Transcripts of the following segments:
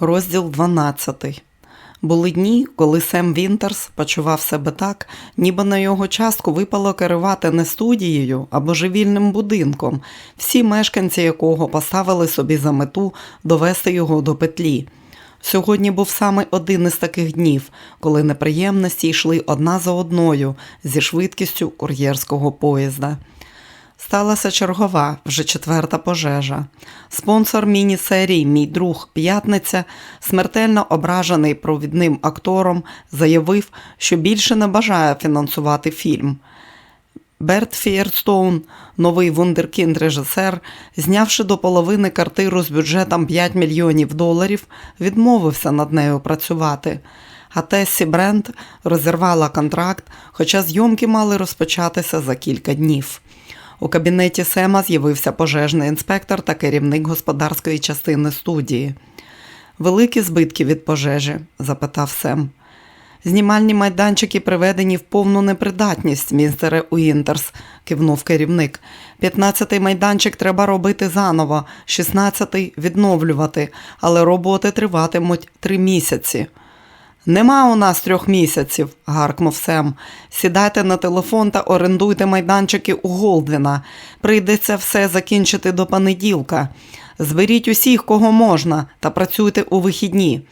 Розділ 12. Були дні, коли Сем Вінтерс почував себе так, ніби на його частку випало керувати не студією а божевільним будинком, всі мешканці якого поставили собі за мету довести його до петлі. Сьогодні був саме один із таких днів, коли неприємності йшли одна за одною зі швидкістю кур'єрського поїзда. Сталася чергова, вже четверта пожежа. Спонсор міні-серії Мій друг П'ятниця, смертельно ображений провідним актором, заявив, що більше не бажає фінансувати фільм. Берт Фієрстоун, новий вундеркінд режисер, знявши до половини картиру з бюджетом 5 мільйонів доларів, відмовився над нею працювати. А Тесі Брент розірвала контракт, хоча зйомки мали розпочатися за кілька днів. У кабінеті Сема з'явився пожежний інспектор та керівник господарської частини студії. Великі збитки від пожежі? запитав Сем. Знімальні майданчики приведені в повну непридатність, містере Уінтерс, кивнув керівник. П'ятнадцятий майданчик треба робити заново, шістнадцятий відновлювати, але роботи триватимуть три місяці. Нема у нас трьох місяців, гаркнув Сем. Сідайте на телефон та орендуйте майданчики у Голдвіна. Прийдеться все закінчити до понеділка. Зберіть усіх, кого можна, та працюйте у вихідні.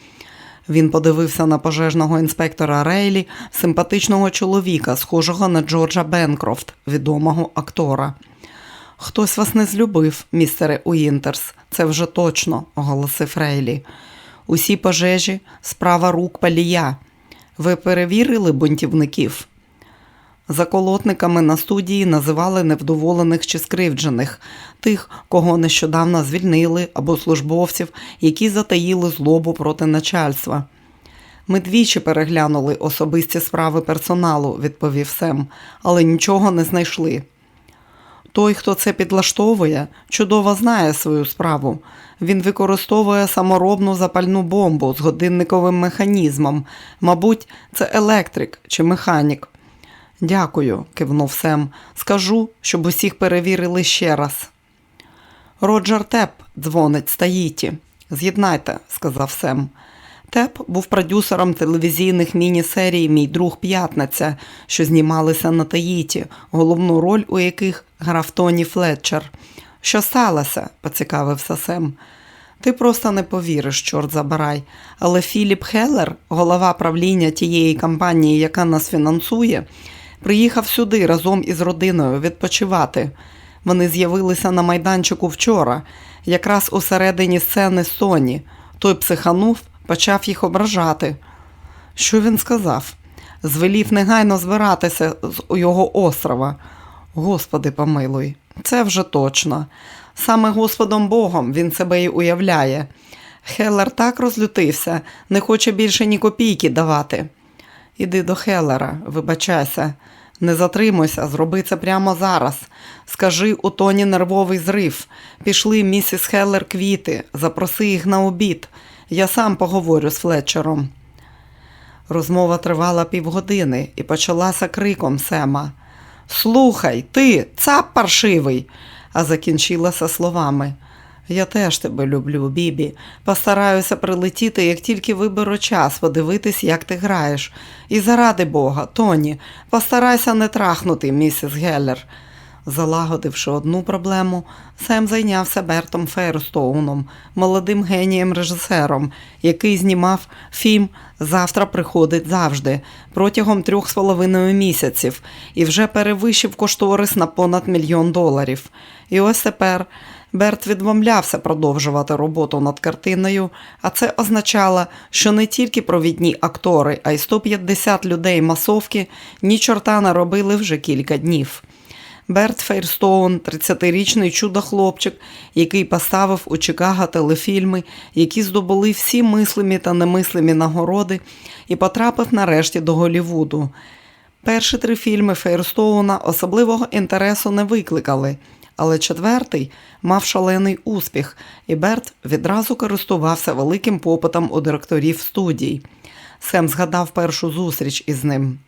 Він подивився на пожежного інспектора Рейлі, симпатичного чоловіка, схожого на Джорджа Бенкрофт, відомого актора. Хтось вас не злюбив, містере Уінтерс, це вже точно, оголосив Рейлі. Усі пожежі справа рук палія. Ви перевірили бунтівників? Заколотниками на студії називали невдоволених чи скривджених, тих, кого нещодавно звільнили, або службовців, які затаїли злобу проти начальства. Ми двічі переглянули особисті справи персоналу, відповів Сем, але нічого не знайшли. Той, хто це підлаштовує, чудово знає свою справу. Він використовує саморобну запальну бомбу з годинниковим механізмом. Мабуть, це електрик чи механік. Дякую, кивнув Сем. Скажу, щоб усіх перевірили ще раз. Роджер Теп дзвонить з Таїті. З'єднайте, сказав Сем. Теп був продюсером телевізійних міні-серій Мій друг П'ятниця, що знімалися на Таїті, головну роль у яких грав Тоні Флетчер. Що сталося? поцікавився Сем. Ти просто не повіриш, чорт забирай. Але Філіп Хеллер, голова правління тієї компанії, яка нас фінансує, приїхав сюди разом із родиною відпочивати. Вони з'явилися на майданчику вчора, якраз у середині сцени Соні. Той психанув, почав їх ображати. Що він сказав? Звелів негайно збиратися з його острова. Господи, помилуй, це вже точно. Саме Господом Богом він себе й уявляє. Хеллер так розлютився, не хоче більше ні копійки давати. Іди до Хеллера, вибачайся, не затримуйся, зроби це прямо зараз. Скажи у тоні нервовий зрив. Пішли місіс Хеллер квіти, запроси їх на обід. Я сам поговорю з Флетчером. Розмова тривала півгодини і почалася криком Сема. Слухай, ти, цап паршивий, а закінчилася словами. Я теж тебе люблю, Бібі. Постараюся прилетіти, як тільки виберу час, подивитись, як ти граєш. І заради Бога, Тоні, постарайся не трахнути, місіс Геллер. Залагодивши одну проблему, Сем зайнявся Бертом Фейрстоуном, молодим генієм-режисером, який знімав фільм Завтра приходить завжди протягом трьох з половиною місяців і вже перевищив кошторис на понад мільйон доларів. І ось тепер Берт відмовлявся продовжувати роботу над картиною, а це означало, що не тільки провідні актори, а й 150 людей масовки ні чорта не робили вже кілька днів. Берт Фейрстоун, 30-річний чудо-хлопчик, який поставив у Чикаго телефільми, які здобули всі мислимі та немислимі нагороди, і потрапив нарешті до Голівуду. Перші три фільми Фейрстоуна особливого інтересу не викликали, але четвертий мав шалений успіх, і Берт відразу користувався великим попитом у директорів студій. Сем згадав першу зустріч із ним.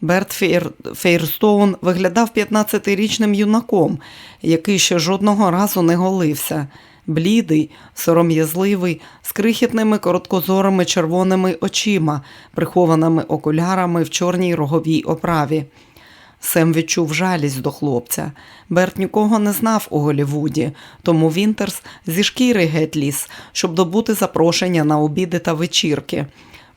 Берт Фейр... Фейрстоун виглядав 15-річним юнаком, який ще жодного разу не голився. блідий, сором'язливий, з крихітними короткозорими червоними очима, прихованими окулярами в чорній роговій оправі. Сем відчув жалість до хлопця. Берт нікого не знав у Голівуді, тому Вінтерс зі шкіри геть ліс, щоб добути запрошення на обіди та вечірки.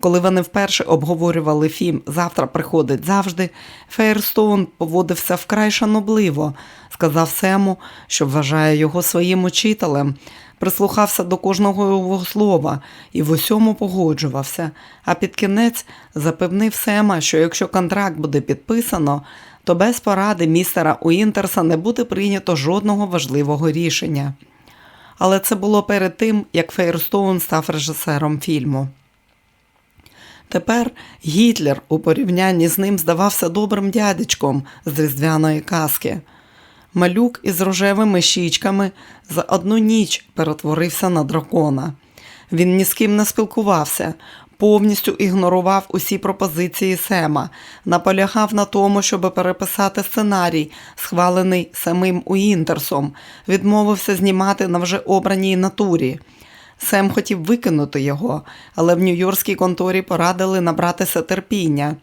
Коли вони вперше обговорювали фільм Завтра приходить завжди, Фейерстоун поводився вкрай шанобливо, сказав Сему, що вважає його своїм учителем, прислухався до кожного його слова і в усьому погоджувався. А під кінець запевнив Сема, що якщо контракт буде підписано, то без поради містера Уінтерса не буде прийнято жодного важливого рішення. Але це було перед тим, як Фейерстоун став режисером фільму. Тепер Гітлер у порівнянні з ним здавався добрим дядечком з різдвяної казки. Малюк із рожевими щічками за одну ніч перетворився на дракона. Він ні з ким не спілкувався, повністю ігнорував усі пропозиції Сема, наполягав на тому, щоб переписати сценарій, схвалений самим Уінтерсом, відмовився знімати на вже обраній натурі. Сем хотів викинути його, але в нью-йоркській конторі порадили набратися терпіння.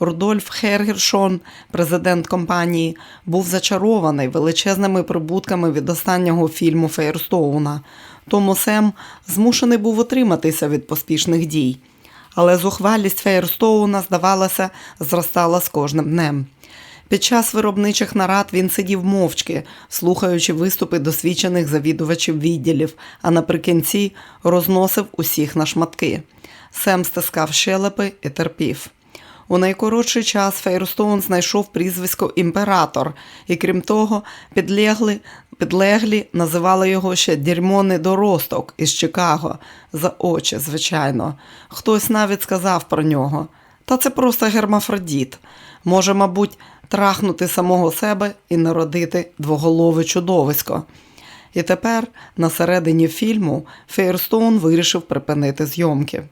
Рудольф Хергершон, президент компанії, був зачарований величезними прибутками від останнього фільму Фейерстоуна, тому Сем змушений був утриматися від поспішних дій. Але зухвалість Фейерстоуна, здавалося, зростала з кожним днем. Під час виробничих нарад він сидів мовчки, слухаючи виступи досвідчених завідувачів відділів, а наприкінці розносив усіх на шматки. Сем стискав щелепи і терпів. У найкоротший час Фейерстоун знайшов прізвисько імператор, і крім того, підлегли, підлеглі називали його ще дерьмо недоросток із Чикаго за очі, звичайно. Хтось навіть сказав про нього. Та це просто гермафродіт. Може, мабуть, трахнути самого себе і народити двоголове чудовисько. І тепер, на середині фільму, Фейерстоун вирішив припинити зйомки.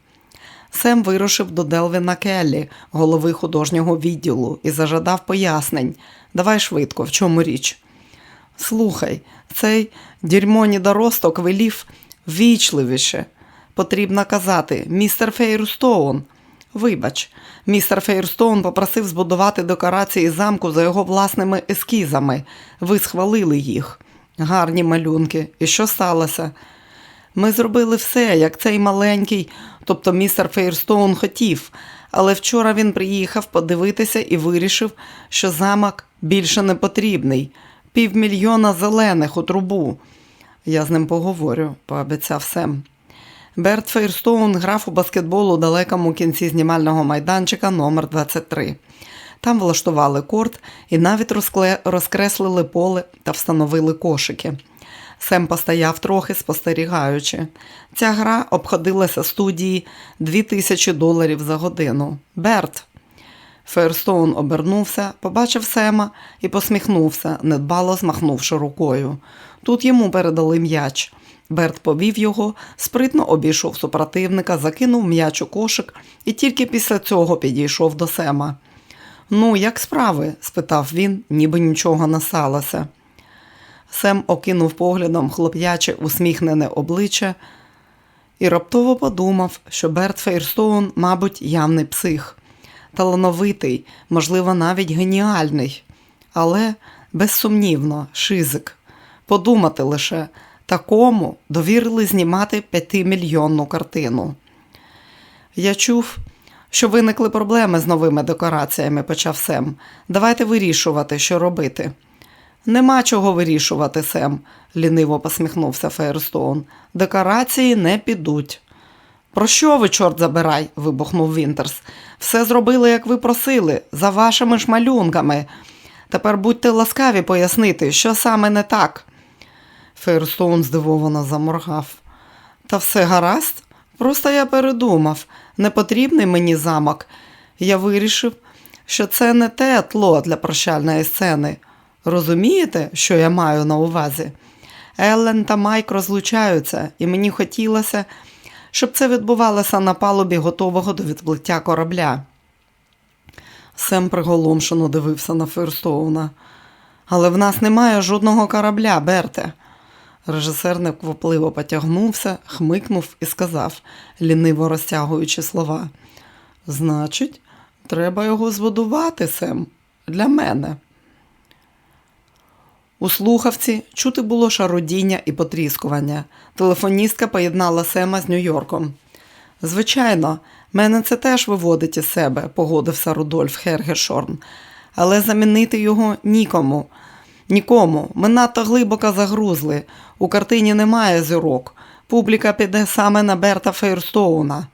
Сем вирушив до Делвіна Келлі, голови художнього відділу, і зажадав пояснень. Давай швидко, в чому річ. Слухай, цей дерьмо недоросток велів вічливіше. Потрібно казати, містер Фейерстоун. Вибач, містер Фейерстоун попросив збудувати декорації замку за його власними ескізами. Ви схвалили їх. Гарні малюнки. І що сталося? Ми зробили все, як цей маленький, тобто містер Фейерстоун хотів, але вчора він приїхав подивитися і вирішив, що замок більше не потрібний. Півмільйона зелених у трубу. Я з ним поговорю, пообіцяв Сем. Берт Фейрстоун грав у баскетбол у далекому кінці знімального майданчика номер 23 Там влаштували корт і навіть розкреслили поле та встановили кошики. Сем постояв трохи, спостерігаючи. Ця гра обходилася студії 2000 доларів за годину. Берт. Фейрстоун обернувся, побачив Сема і посміхнувся, недбало змахнувши рукою. Тут йому передали м'яч. Берт повів його, спритно обійшов супротивника, закинув м'яч у кошик і тільки після цього підійшов до Сема. Ну, як справи? спитав він, ніби нічого не сталося. Сем окинув поглядом хлоп'яче усміхнене обличчя і раптово подумав, що Берт Фейрстоун, мабуть, явний псих, талановитий, можливо, навіть геніальний, але безсумнівно, шизик. Подумати лише, такому довірили знімати п'ятимільйонну картину. Я чув, що виникли проблеми з новими декораціями, почав Сем. Давайте вирішувати, що робити. Нема чого вирішувати, Сем, ліниво посміхнувся Фейерстоун. Декорації не підуть. Про що ви, чорт забирай? вибухнув Вінтерс. Все зробили, як ви просили, за вашими ж малюнками. Тепер будьте ласкаві пояснити, що саме не так. Фейерстоун здивовано заморгав. Та все гаразд? Просто я передумав. Не потрібний мені замок. Я вирішив, що це не те тло для прощальної сцени. Розумієте, що я маю на увазі? Еллен та Майк розлучаються, і мені хотілося, щоб це відбувалося на палубі готового до відплиття корабля. Сем приголомшено дивився на Ферстоуна. Але в нас немає жодного корабля, Берте. Режисер неквапливо потягнувся, хмикнув і сказав, ліниво розтягуючи слова. Значить, треба його збудувати, Сем, для мене. У слухавці чути було шародіння і потріскування. Телефоністка поєднала Сема з Нью-Йорком. Звичайно, мене це теж виводить із себе, погодився Рудольф Хергешорн. Але замінити його нікому. Нікому. Ми надто глибоко загрузли. У картині немає зірок. Публіка піде саме на Берта Фейрстоуна.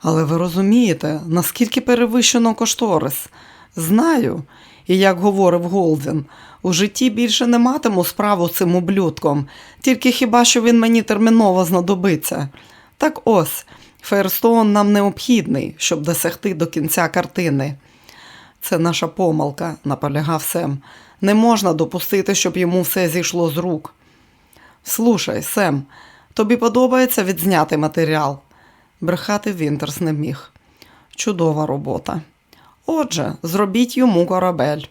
Але ви розумієте, наскільки перевищено кошторис? Знаю. І як говорив Голден, у житті більше не матиму справу цим ублюдком, тільки хіба що він мені терміново знадобиться. Так ось, Фейрстоун нам необхідний, щоб досягти до кінця картини. Це наша помилка, наполягав Сем. Не можна допустити, щоб йому все зійшло з рук. Слушай, Сем, тобі подобається відзняти матеріал? Брехати Вінтерс не міг. Чудова робота. Отже, зробіть йому корабель.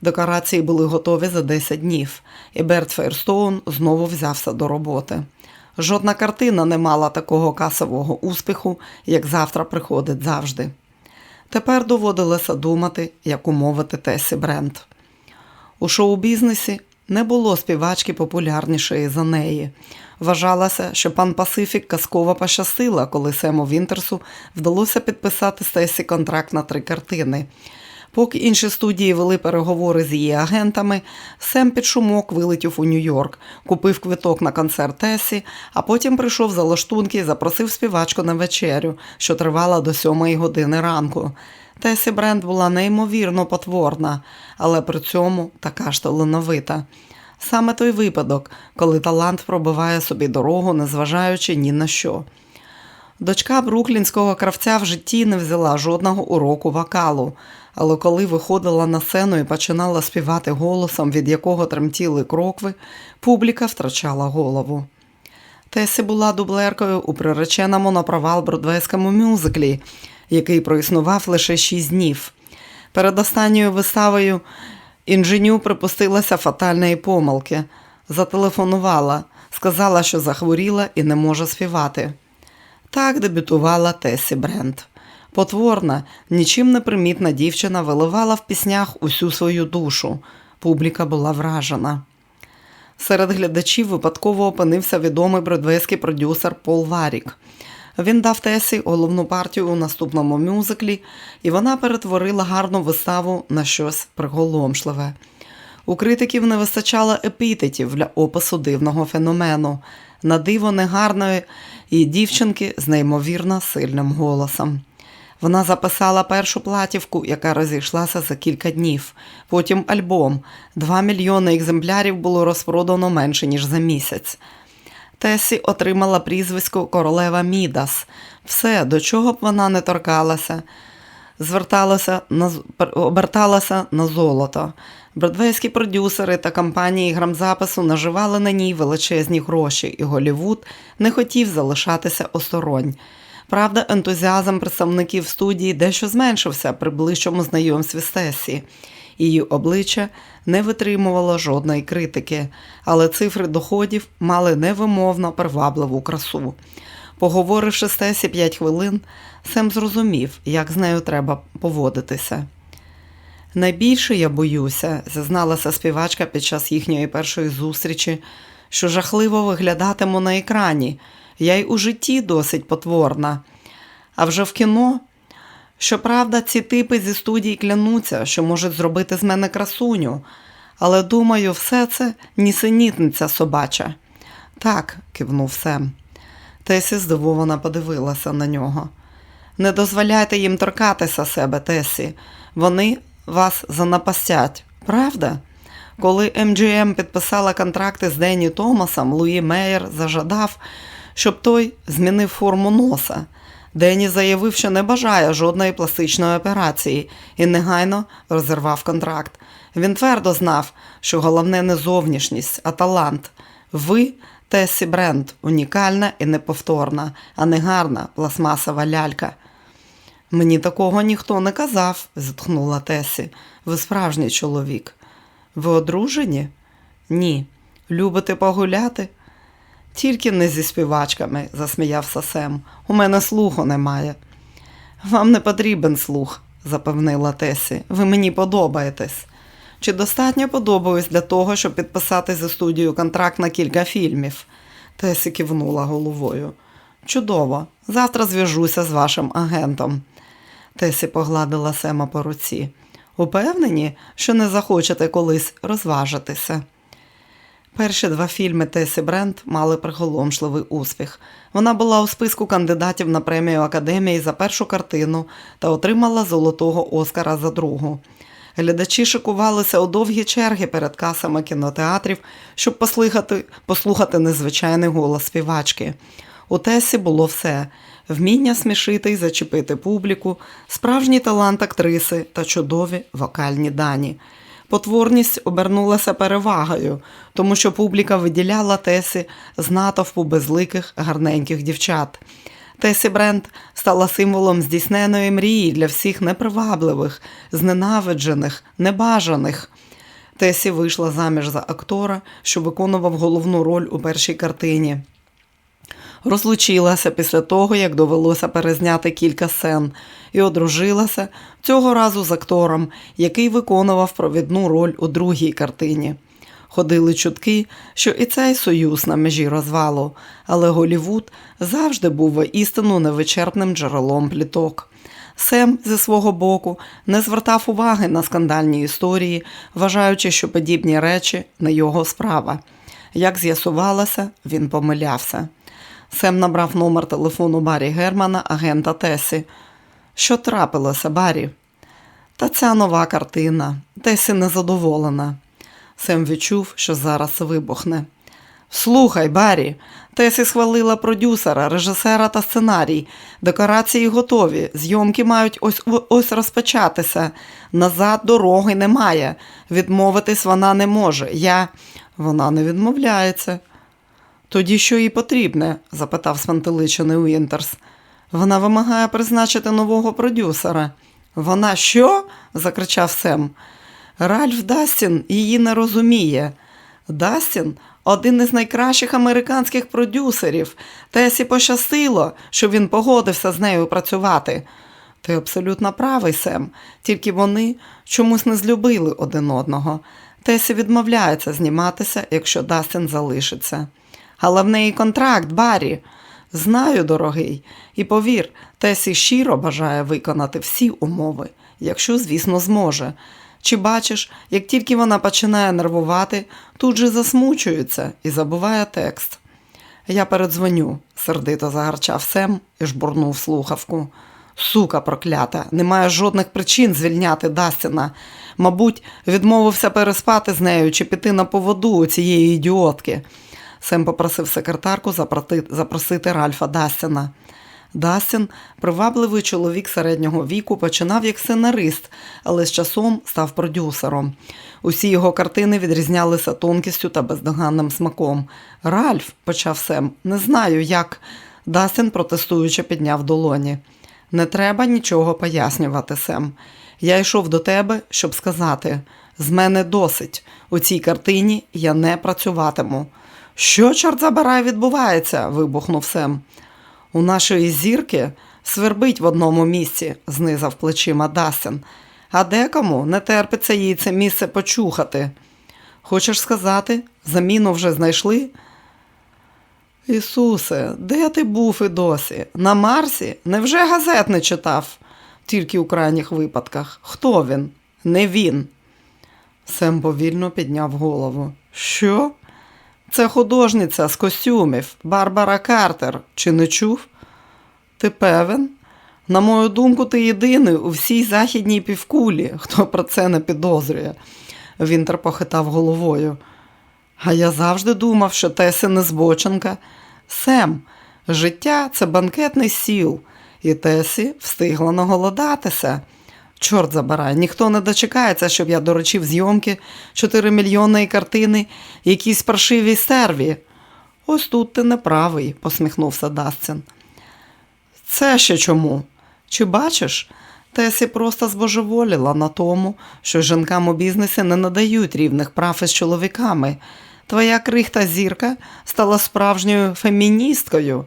Декорації були готові за 10 днів, і Берт Фейрстоун знову взявся до роботи. Жодна картина не мала такого касового успіху, як завтра приходить завжди. Тепер доводилося думати, як умовити Тесі Брент. У шоу-бізнесі не було співачки популярнішої за неї. Вважалося, що пан Пасифік казково пощастила, коли Сему Вінтерсу вдалося підписати Стесі контракт на три картини. Поки інші студії вели переговори з її агентами, Сем під шумок вилетів у Нью-Йорк, купив квиток на концерт Тесі, а потім прийшов за лаштунки і запросив співачку на вечерю, що тривала до сьомої години ранку. Тесі Бренд була неймовірно потворна, але при цьому така ж талановита. Саме той випадок, коли талант пробиває собі дорогу, незважаючи ні на що. Дочка бруклінського кравця в житті не взяла жодного уроку вокалу, але коли виходила на сцену і починала співати голосом, від якого тремтіли крокви, публіка втрачала голову. Тесі була дублеркою у приреченому на провал бродвейському мюзиклі, який проіснував лише шість днів. Перед останньою виставою інженю припустилася фатальної помилки, зателефонувала, сказала, що захворіла і не може співати. Так дебютувала Тесі Брент. Потворна, нічим не примітна дівчина виливала в піснях усю свою душу. Публіка була вражена. Серед глядачів випадково опинився відомий бродвейський продюсер Пол Варік. Він дав Тесі головну партію у наступному мюзиклі, і вона перетворила гарну виставу на щось приголомшливе. У критиків не вистачало епітетів для опису дивного феномену, на диво негарної і дівчинки з неймовірно сильним голосом. Вона записала першу платівку, яка розійшлася за кілька днів. Потім альбом. Два мільйони екземплярів було розпродано менше, ніж за місяць. Тесі отримала прізвисько королева Мідас. Все, до чого б вона не торкалася, зверталася на, оберталася на золото. Бродвейські продюсери та компанії грамзапису наживали на ній величезні гроші, і Голівуд не хотів залишатися осторонь. Правда, ентузіазм представників студії дещо зменшився при ближчому знайомстві з. Її обличчя не витримувало жодної критики, але цифри доходів мали невимовно привабливу красу. Поговоривши з Тесі п'ять хвилин, Сем зрозумів, як з нею треба поводитися. Найбільше я боюся, зізналася співачка під час їхньої першої зустрічі, що жахливо виглядатиму на екрані. Я й у житті досить потворна. А вже в кіно. Щоправда, ці типи зі студії клянуться, що можуть зробити з мене красуню, але думаю, все це нісенітниця собача. Так, кивнув Сем. Тесі здивовано подивилася на нього. Не дозволяйте їм торкатися себе, Тесі. Вони вас занапастять, правда? Коли МГМ підписала контракти з Денні Томасом, Луї Мейер зажадав, щоб той змінив форму носа. Денні заявив, що не бажає жодної пластичної операції і негайно розірвав контракт. Він твердо знав, що головне не зовнішність, а талант. Ви Тесі Бренд, унікальна і неповторна, а не гарна пластмасова лялька. Мені такого ніхто не казав, зітхнула Тесі. Ви справжній чоловік. Ви одружені? Ні. Любите погуляти? Тільки не зі співачками, засміявся Сем. У мене слуху немає. Вам не потрібен слух, запевнила Тесі. Ви мені подобаєтесь. Чи достатньо подобаюсь для того, щоб підписати зі студією контракт на кілька фільмів? Тесі кивнула головою. Чудово, завтра зв'яжуся з вашим агентом. Тесі погладила Сема по руці. Упевнені, що не захочете колись розважитися. Перші два фільми Тесі Брент мали приголомшливий успіх. Вона була у списку кандидатів на премію Академії за першу картину та отримала золотого Оскара за другу. Глядачі шикувалися у довгі черги перед касами кінотеатрів, щоб послухати, послухати незвичайний голос співачки. У Тесі було все вміння смішити і зачепити публіку, справжній талант актриси та чудові вокальні дані. Потворність обернулася перевагою, тому що публіка виділяла Тесі з натовпу безликих гарненьких дівчат. Тесі Брент стала символом здійсненої мрії для всіх непривабливих, зненавиджених, небажаних. Тесі вийшла заміж за актора, що виконував головну роль у першій картині. Розлучилася після того, як довелося перезняти кілька сцен, і одружилася цього разу з актором, який виконував провідну роль у другій картині. Ходили чутки, що і цей союз на межі розвалу, але Голівуд завжди був воістину невичерпним джерелом пліток. Сем зі свого боку не звертав уваги на скандальні історії, вважаючи, що подібні речі не його справа. Як з'ясувалося, він помилявся. Сем набрав номер телефону Барі Германа, агента Тесі. Що трапилося, Барі? Та ця нова картина. Тесі незадоволена. Сем відчув, що зараз вибухне. Слухай, Барі, Тесі схвалила продюсера, режисера та сценарій. Декорації готові, зйомки мають ось ось розпочатися. Назад дороги немає. Відмовитись вона не може. Я. Вона не відмовляється. Тоді що їй потрібне? запитав спантеличений Уінтерс. Вона вимагає призначити нового продюсера. Вона що? закричав Сем. Ральф Дастін її не розуміє. Дастін один із найкращих американських продюсерів. Тесі пощастило, що він погодився з нею працювати. Ти абсолютно правий, Сем, тільки вони чомусь не злюбили один одного. Тесі відмовляється зніматися, якщо Дастін залишиться. Але в неї контракт, Баррі. Знаю, дорогий, і повір, Тесі щиро бажає виконати всі умови, якщо, звісно, зможе. Чи бачиш, як тільки вона починає нервувати, тут же засмучується і забуває текст. Я передзвоню, сердито загарчав Сем і жбурнув слухавку. Сука проклята, немає жодних причин звільняти Дастіна. Мабуть, відмовився переспати з нею чи піти на поводу у цієї ідіотки. Сем попросив секретарку запросити Ральфа Дастіна. Дастін, привабливий чоловік середнього віку, починав як сценарист, але з часом став продюсером. Усі його картини відрізнялися тонкістю та бездоганним смаком. Ральф, почав Сем, не знаю, як. Дастін, протестуючи, підняв долоні. Не треба нічого пояснювати, Сем. Я йшов до тебе, щоб сказати: з мене досить. У цій картині я не працюватиму. Що, чорт забирай, відбувається? вибухнув Сем. У нашої зірки свербить в одному місці, знизав плечима Дастін, а декому не терпиться їй це місце почухати. Хочеш сказати, заміну вже знайшли? Ісусе, де ти був і досі? На Марсі? Невже газет не читав? Тільки у крайніх випадках. Хто він? Не він. Сем повільно підняв голову. Що? Це художниця з костюмів Барбара Картер. Чи не чув? Ти певен? На мою думку, ти єдиний у всій західній півкулі, хто про це не підозрює. Вінтер похитав головою. А я завжди думав, що Тесі не збоченка. Сем, життя це банкетний сіл, і Тесі встигла наголодатися. Чорт забирай, ніхто не дочекається, щоб я доручив зйомки 4 мільйонної картини якійсь паршивій серві. Ось тут ти неправий, посміхнувся Дастін. Це ще чому? Чи бачиш? Тесі просто збожеволіла на тому, що жінкам у бізнесі не надають рівних прав із чоловіками. твоя крихта зірка стала справжньою феміністкою.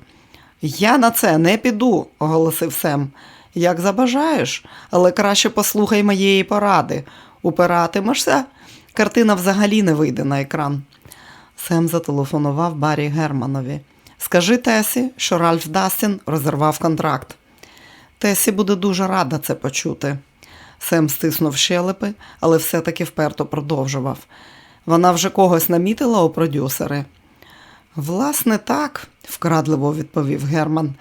Я на це не піду, оголосив Сем. Як забажаєш, але краще послухай моєї поради. Упиратимешся, картина взагалі не вийде на екран. Сем зателефонував Баррі Германові. Скажи Тесі, що Ральф Дастін розірвав контракт. Тесі буде дуже рада це почути. Сем стиснув щелепи, але все-таки вперто продовжував. Вона вже когось намітила у продюсери. Власне, так, вкрадливо відповів Герман.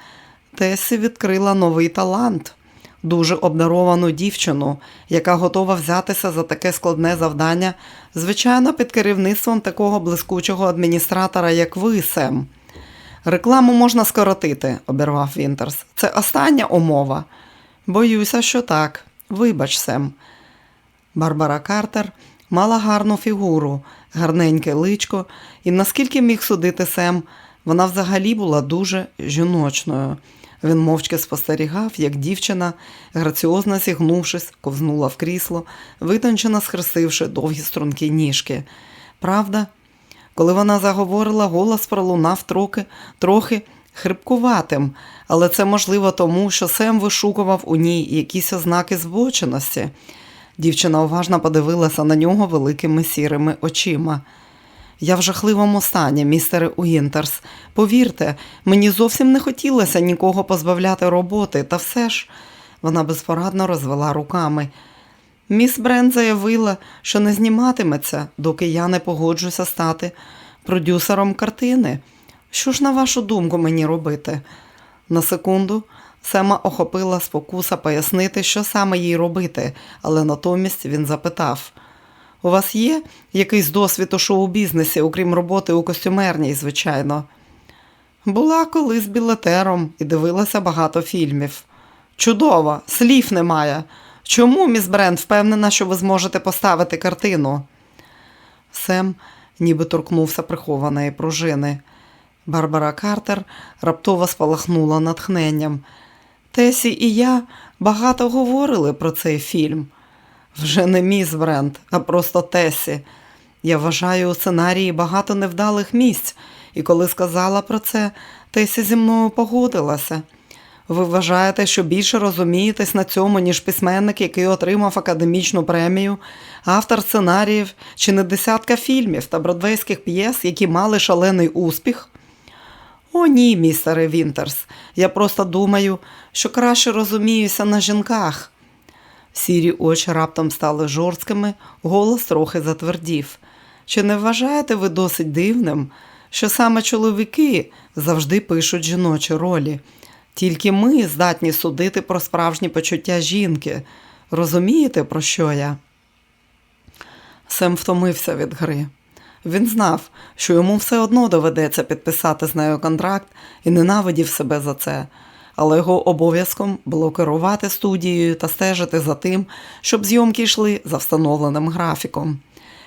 Тесі відкрила новий талант, дуже обдаровану дівчину, яка готова взятися за таке складне завдання, звичайно, під керівництвом такого блискучого адміністратора, як ви, Сем. Рекламу можна скоротити, обірвав Вінтерс. Це остання умова. Боюся, що так. Вибач, Сем. Барбара Картер мала гарну фігуру, гарненьке личко, і наскільки міг судити Сем, вона взагалі була дуже жіночною. Він мовчки спостерігав, як дівчина, граціозно зігнувшись, ковзнула в крісло, витончено схрестивши довгі стрункі ніжки. Правда, коли вона заговорила, голос пролунав трохи, трохи хрипкуватим, але це можливо тому, що Сем вишукував у ній якісь ознаки збоченості. Дівчина уважно подивилася на нього великими сірими очима. Я в жахливому стані, містере Уінтерс. Повірте, мені зовсім не хотілося нікого позбавляти роботи, та все ж вона безпорадно розвела руками. Міс Брен заявила, що не зніматиметься, доки я не погоджуся стати продюсером картини. Що ж, на вашу думку, мені робити? На секунду Сема охопила спокуса пояснити, що саме їй робити, але натомість він запитав: У вас є якийсь досвід у шоу-бізнесі, окрім роботи у костюмерній, звичайно? Була колись білетером і дивилася багато фільмів. Чудово, слів немає. Чому міс Бренд впевнена, що ви зможете поставити картину? Сем ніби торкнувся прихованої пружини. Барбара Картер раптово спалахнула натхненням. Тесі і я багато говорили про цей фільм. Вже не міс Бренд, а просто Тесі. Я вважаю у сценарії багато невдалих місць, і коли сказала про це, Тесі зі мною погодилася. Ви вважаєте, що більше розумієтесь на цьому, ніж письменник, який отримав академічну премію, автор сценаріїв чи не десятка фільмів та бродвейських п'єс, які мали шалений успіх? О, ні, містере Вінтерс. Я просто думаю, що краще розуміюся на жінках. Сірі очі раптом стали жорсткими, голос трохи затвердів. Чи не вважаєте ви досить дивним, що саме чоловіки завжди пишуть жіночі ролі? Тільки ми здатні судити про справжні почуття жінки. Розумієте, про що я? Сем втомився від гри. Він знав, що йому все одно доведеться підписати з нею контракт і ненавидів себе за це, але його обов'язком було керувати студією та стежити за тим, щоб зйомки йшли за встановленим графіком.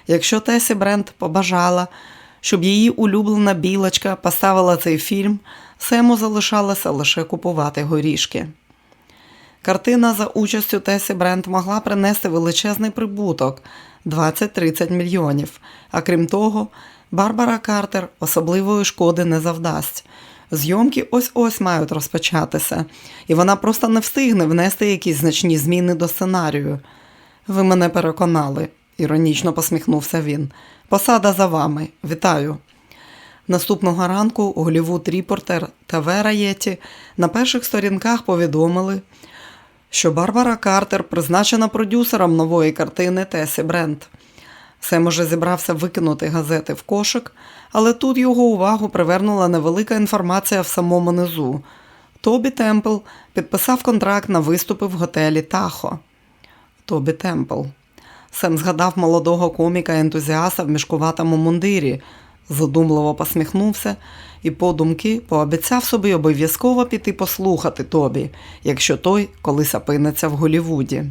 Якщо Тесі Брент побажала, щоб її улюблена білочка поставила цей фільм, Сему залишалося лише купувати горішки. Картина за участю Тесі Брент могла принести величезний прибуток 20-30 мільйонів. А крім того, Барбара Картер особливої шкоди не завдасть. Зйомки ось ось мають розпочатися, і вона просто не встигне внести якісь значні зміни до сценарію. Ви мене переконали, іронічно посміхнувся він. Посада за вами. Вітаю. Наступного ранку Голівуд Ріпортер та Вера Єті на перших сторінках повідомили, що Барбара Картер призначена продюсером нової картини Тесі Брент. Сем уже зібрався викинути газети в кошик, але тут його увагу привернула невелика інформація в самому низу. Тобі Темпл підписав контракт на виступи в готелі Тахо. Тобі Темпл. Сем згадав молодого коміка-ентузіаста в мішкуватому мундирі, задумливо посміхнувся і подумки пообіцяв собі обов'язково піти послухати Тобі, якщо той колись опиниться в Голівуді.